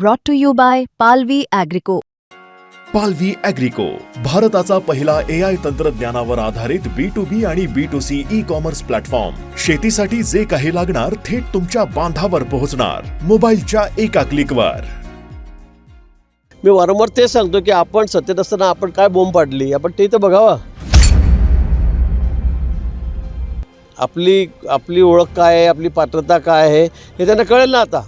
brought to you by Palvi Agrico. पालवी अॅग्रिको भारताचा पहिला ए आय तंत्रज्ञानावर आधारित बी टू बी आणि B to C e commerce platform शेतीसाठी जे काही लागणार थेट तुमच्या बांधावर पोहोचणार. मोबाईलच्या एका क्लिकवर मी वारंवार तेच सांगतो की आपण सत्तेत असताना आपण काय बोंब पाडली आपण ते तर बघावं. आपली आपली ओळख काय आहे आपली पात्रता काय आहे हे त्यांना कळेल ना आता.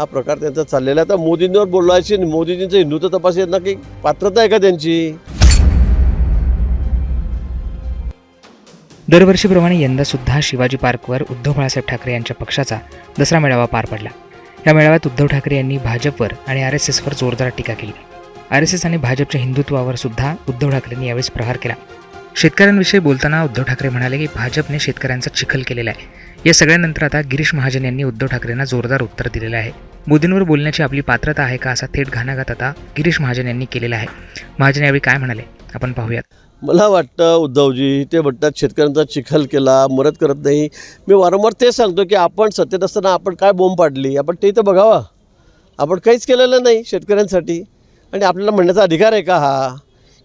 हा प्रकार त्यांचा चाललेला आहे. आता मोदींवर बोलायची मोदीजींचं हिंदुत्व तपास यांना की पात्रता आहे का त्यांची? दरवर्षीप्रमाणे यंदासुद्धा शिवाजी पार्कवर उद्धव बाळासाहेब ठाकरे यांच्या पक्षाचा दसरा मेळावा पार पडला. या मेळाव्यात उद्धव ठाकरे यांनी भाजपवर आणि आर एस एसवर जोरदार टीका केली. आर एस एस आणि भाजपच्या हिंदुत्वावर सुद्धा उद्धव ठाकरेंनी यावेळेस प्रहार केला. शेतकऱ्यांविषयी बोलताना उद्धव ठाकरे म्हणाले की भाजपने शेतकऱ्यांचा चिखल केलेला आहे. या सगळ्यानंतर आता गिरीश महाजन यांनी उद्धव ठाकरेंना जोरदार उत्तर दिलेलं आहे. मोदींवर बोलण्याची आपली पात्रता आहे का असा थेट घाणाघात आता गिरीश महाजन यांनी केलेला आहे. महाजन यावेळी काय म्हणाले? आपण पाहूयात. मला वाटतं उद्धवजी ते म्हणतात शेतकऱ्यांचा चिखल केला मदत करत नाही. मी वारंवार तेच सांगतो की आपण सत्तेत असताना आपण काय बोंब पाडली? आपण ते तर बघावं. आपण काहीच केलेलं नाही शेतकऱ्यांसाठी. आणि आपल्याला म्हणण्याचा अधिकार आहे का हा?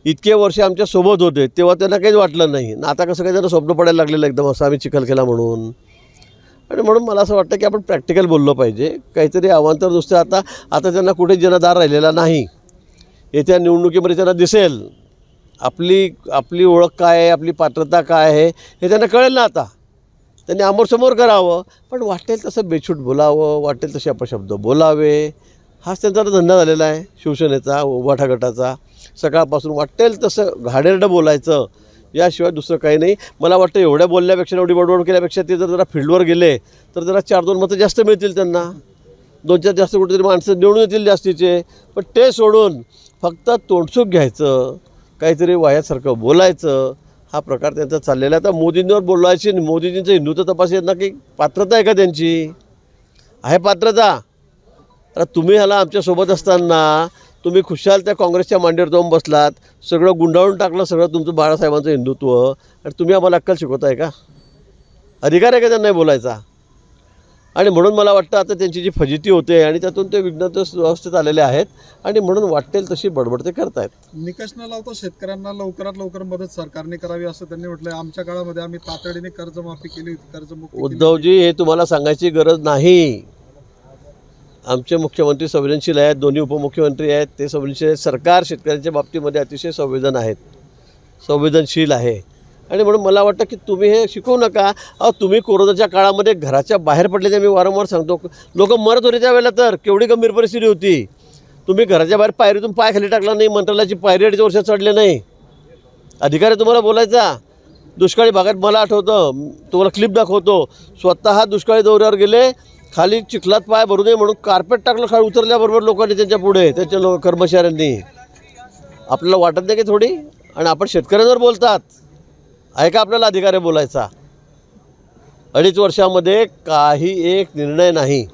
इतके वर्ष आमच्यासोबत होते तेव्हा त्यांना काहीच वाटलं नाही. आता कसं काही त्यांना स्वप्न पडायला लागलेलं एकदम असं आम्ही चिखल केला म्हणून. आणि म्हणून मला असं वाटतं की आपण प्रॅक्टिकल बोललो पाहिजे. काहीतरी अवांतर दुसरं आता आता त्यांना कुठे जनदार राहिलेला नाही येत्या निवडणुकीमध्ये त्यांना दिसेल आपली आपली ओळख काय आहे आपली पात्रता काय आहे हे त्यांना कळेल ना आता. त्यांनी आमोरसमोर करावं पण वाटेल तसं बेछूट बोलावं वाटेल तसे अपशब्द बोलावे. हाच त्यांचा धंदा झालेला आहे शिवसेनेचा उभाठा गटाचा. सकाळपासून वाटेल तसं घाणेरडं बोलायचं. याशिवाय दुसरं काही नाही. मला वाटतं एवढ्या बोलल्यापेक्षा एवढी बडबड केल्यापेक्षा ते जर जरा फील्डवर गेले तर जरा चार दोन मतं जास्त मिळतील त्यांना. दोन चार जास्त कुठेतरी माणसं निवडून येतील जास्तीचे. पण ते सोडून फक्त तोंडसूक घ्यायचं काहीतरी वायासारखं बोलायचं हा प्रकार त्यांचा चाललेला आहे. आता मोदींवर बोलायची मोदीजींचं हिंदुत्व तपास ना काही पात्रता आहे का त्यांची? आहे पात्रता. आता तुम्ही ह्याला आमच्यासोबत असताना तुम्ही खुशाल त्या काँग्रेसच्या मांडीवर जाऊन बसलात सगळं गुंडाळून टाकलं सगळं तुमचं बाळासाहेबांचं हिंदुत्व आणि तुम्ही आम्हाला अक्कल शिकवताय का? अधिकार आहे का त्यांना बोलायचा? आणि म्हणून मला वाटतं आता त्यांची जी फजिती होते आणि त्यातून ते विघ्नत व्यवस्थेत आलेले आहेत आणि म्हणून वाटेल तशी बडबड ते करतायत. निकष न लावता शेतकऱ्यांना लवकरात लवकर मदत सरकारने करावी असं त्यांनी म्हटलंय. आमच्या काळामध्ये आम्ही तातडीने कर्जमाफी केली होती कर्जमुक्ती. उद्धवजी हे तुम्हाला सांगायची गरज नाही. आमचे मुख्यमंत्री संवेदनशील आहेत दोन्ही उपमुख्यमंत्री आहेत ते संवेदनशील आहेत. सरकार शेतकऱ्यांच्या बाबतीमध्ये अतिशय संवेदन आहेत. संवेदनशील आहे. आणि म्हणून मला वाटतं की तुम्ही हे शिकवू नका. अहो तुम्ही कोरोनाच्या काळामध्ये घराच्या बाहेर पडले ते मी वारंवार सांगतो. लोक मरत होते त्यावेळेला तर. केवढी गंभीर परिस्थिती होती. तुम्ही घराच्या बाहेर पायरीतून पाय खाली टाकला नाही. मंत्रालयाची पायरी अडीच वर्ष चढले नाही. अधिकारी तुम्हाला बोलायचा. दुष्काळी भागात मला आठवतं. तुम्हाला क्लिप दाखवतो. स्वतः दुष्काळी दौऱ्यावर गेले. खाली चिखलात पाय भरू नये म्हणून कार्पेट टाकलं खाली उतरल्याबरोबर लोकांनी त्यांच्या पुढे त्यांच्या लो कर्मचाऱ्यांनी. आपल्याला वाटत नाही की थोडी? आणि आपण शेतकऱ्यांवर बोलतात. आहे का आपल्याला अधिकार आहे बोलायचा? अडीच वर्षामध्ये काही एक निर्णय नाही.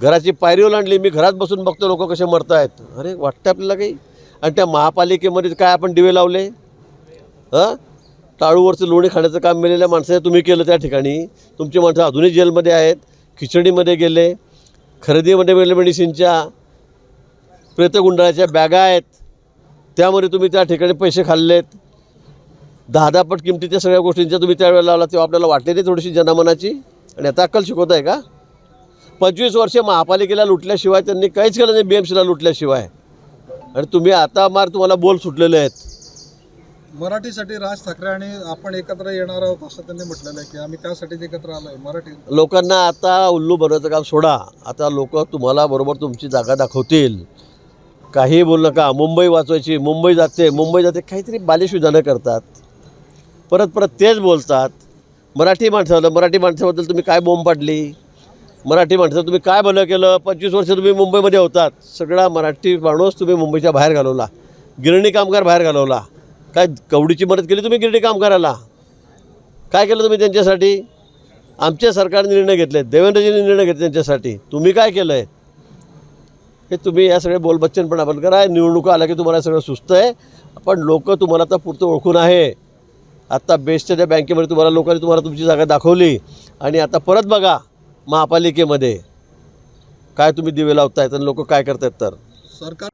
घराची पायरी ओलांडली मी घरात बसून बघतो लोक कसे मरत आहेत अरे वाटतं आपल्याला काही? आणि त्या महापालिकेमध्ये काय आपण दिवे लावले? हां? टाळूवरचं लोणी खाण्याचं काम मिळालेल्या माणसाने तुम्ही केलं त्या ठिकाणी. तुमची माणसं अजूनही जेलमध्ये आहेत. खिचडीमध्ये गेले खरेदीमध्ये मिळाले मेडिसिनच्या प्रेतगुंडाळाच्या बॅगा आहेत त्यामध्ये तुम्ही त्या ठिकाणी पैसे खाल्लेत. दहा दहा पट किमतीच्या सगळ्या गोष्टींच्या तुम्ही त्यावेळेला लावला तेव्हा आपल्याला वाटले नाही थोडीशी जनामनाची. आणि आता अक्कल शिकवत आहे का? पंचवीस वर्षे महापालिकेला लुटल्याशिवाय त्यांनी काहीच केलं नाही बी एम सीला लुटल्याशिवाय. आणि तुम्ही आता मार तुम्हाला बोल सुटलेले आहेत. मराठीसाठी राज ठाकरे आणि आपण एकत्र येणार आहोत असं त्यांनी म्हटलेलं आहे की आम्ही त्यासाठीच एकत्र आलोय मराठी. लोकांना आता उल्लू बनवायचं काम सोडा. आता लोक तुम्हाला बरोबर तुमची जागा दाखवतील. काही बोलू नका. मुंबई वाचवायची मुंबई जाते मुंबई जाते काहीतरी बालिशविधानं करतात. परत परत तेच बोलतात. मराठी माणसाबद्दल मराठी माणसाबद्दल तुम्ही काय बोंब पाडली? मराठी माणसं तुम्ही काय भलं केलं? पंचवीस वर्ष तुम्ही मुंबईमध्ये होतात. सगळा मराठी माणूस तुम्ही मुंबईच्या बाहेर घालवला. गिरणी कामगार बाहेर घालवला. काय कवडीची मदत केली तुम्ही गिरणी कामगाराला काय केलं तुम्ही त्यांच्यासाठी? आमच्या सरकारने निर्णय घेतले देवेंद्रजींनी निर्णय घेतले त्यांच्यासाठी. तुम्ही काय केलं आहे हे तुम्ही या सगळे बोलबच्चनपणा बंद करा. निवडणुका आल्या की तुम्हाला सगळं सुस्त आहे पण लोक तुम्हाला आता पुरतं ओळखून आहे. आत्ता बेस्टच्या त्या बँकेमध्ये तुम्हाला लोकांनी तुम्हाला तुमची जागा दाखवली आणि आता परत बघा महापालिकेमध्ये. काय तुम्ही दिवे लावतायत आणि लोक काय करतायत तर? सरकार